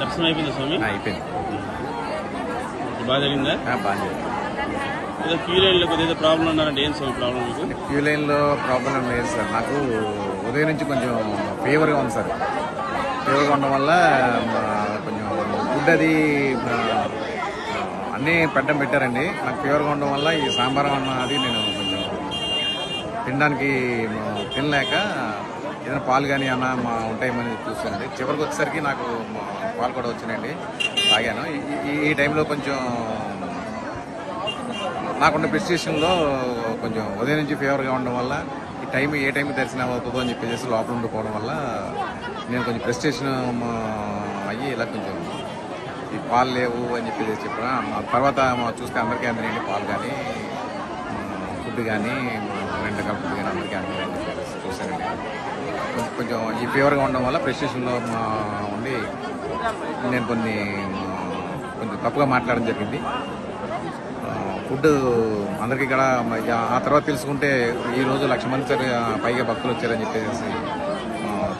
దర్శనం అయిపోయిందా స్వామి? అయిపోయింది. బాగా జరిగిందా? బాగా జరిగింది. ఏదో క్యూ లైన్లో కొద్దిగా ప్రాబ్లం ఉన్నారంటే ఏం స్వామి ప్రాబ్లం మీకు? క్యూ లైన్లో ప్రాబ్లం లేదు సార్. నాకు ఉదయం నుంచి కొంచెం ఫీవర్గా ఉంది సార్. ఫీవర్గా ఉండడం వల్ల కొంచెం ఫుడ్ అది అన్నీ పెట్టడం పెట్టారండి. నాకు ఫీవర్గా ఉండడం వల్ల ఈ సాంబార్ అన్న అది నేను తినడానికి తినలేక ఏదైనా పాలు కానీ అన్న మా ఉంటాయమని చూస్తానండి చివరికి వచ్చేసరికి నాకు పాలు కూడా వచ్చినాయండి. తాగాను. ఈ- ఈ- టైంలో కొంచెం నాకున్న ప్రిస్టేషన్లో కొంచెం ఉదయం నుంచి ఫీవర్గా ఉండడం వల్ల ఈ టైం ఏ టైంకి దర్శనం అవుతుందో అని చెప్పేసి లోపల ఉండిపోవడం వల్ల నేను కొంచెం ప్రిస్టేషన్ అయ్యి ఇలా కొంచెం ఈ పాలు లేవు అని చెప్పేసి చెప్పిన మా తర్వాత మా చూస్తే అందరికీ అందినండి పాలు కానీ ఫుడ్ కానీ రెండు రకాల ఫుడ్ కానీ అందరికీ అందినండి చెప్పేసి చూశానండి కొంచెం ఈ ఫీవర్గా ఉండడం వల్ల ప్రెస్టేషన్లో ఉండి నేను కొన్ని కొంచెం తప్పుగా మాట్లాడడం జరిగింది. ఫుడ్ అందరికీ ఇక్కడ ఆ తర్వాత తెలుసుకుంటే ఈ రోజు లక్ష మంది సరి- పైగా భక్తులు వచ్చారని చెప్పేసి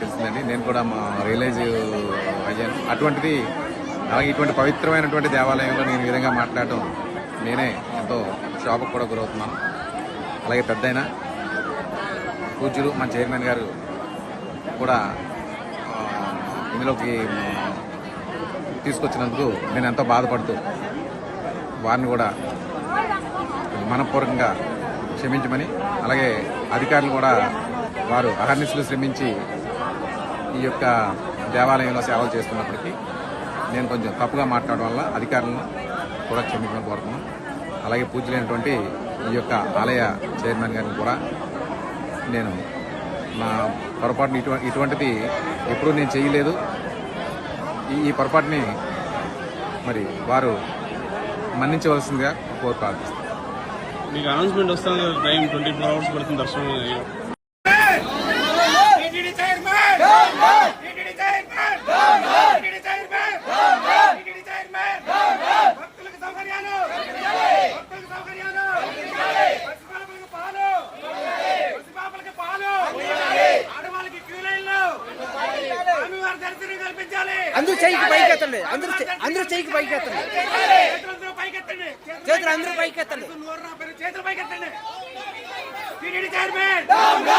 తెలిసిందండి. నేను కూడా మా రియలైజ్ అయ్యాను. అటువంటిది అలాగే ఇటువంటి పవిత్రమైనటువంటి దేవాలయంలో నేను ఈ విధంగా మాట్లాడటం నేనే ఎంతో షాప్కి కూడా గురవుతున్నాను. అలాగే పెద్దయిన పూజ్యులు మా చైర్మన్ గారు కూడా ఇందులోకి తీసుకొచ్చినందుకు నేను ఎంతో బాధపడుతూ వారిని కూడా మనపూర్వకంగా క్షమించమని అలాగే అధికారులు కూడా వారు అహర్నిశలు శ్రమించి ఈ యొక్క దేవాలయంలో సేవలు చేస్తున్నప్పటికీ నేను కొంచెం తప్పుగా మాట్లాడడం వల్ల అధికారులను కూడా క్షమించడం కోరుతున్నాను. అలాగే పూజలైనటువంటి ఈ యొక్క ఆలయ చైర్మన్ గారిని కూడా నేను నా పొరపాటుని ఇటు ఇటువంటిది ఎప్పుడూ నేను చేయలేదు. ఈ ఈ పొరపాటుని మరి వారు మన్నించవలసిందిగా కోరు ప్రార్థిస్తాను మీకు అనౌన్స్మెంట్ వస్తాను టైం ట్వంటీ ఫోర్ అవర్స్ పడుతుంది దర్శనం TTD chairman TTD chairman TTD chairman TTD chairman భక్తులకు సౌకర్యాలు భక్తులకు సౌకర్యాలు పసిపాపలకు పాలు పసిపాపలకు పాలు ఆడవాళ్ళకి క్యూ లైన్లు స్వామివారి దర్శనం కల్పించాలి అందరూ చెయ్యికి పైకి ఎత్తండి అందరూ చెయ్యి- అందరూ చెయ్యికి పైకి ఎత్తండి చేతులు అందరూ పైకి ఎత్తండి చేతులు పైకెత్తండి. TTD chairman. TTD chairman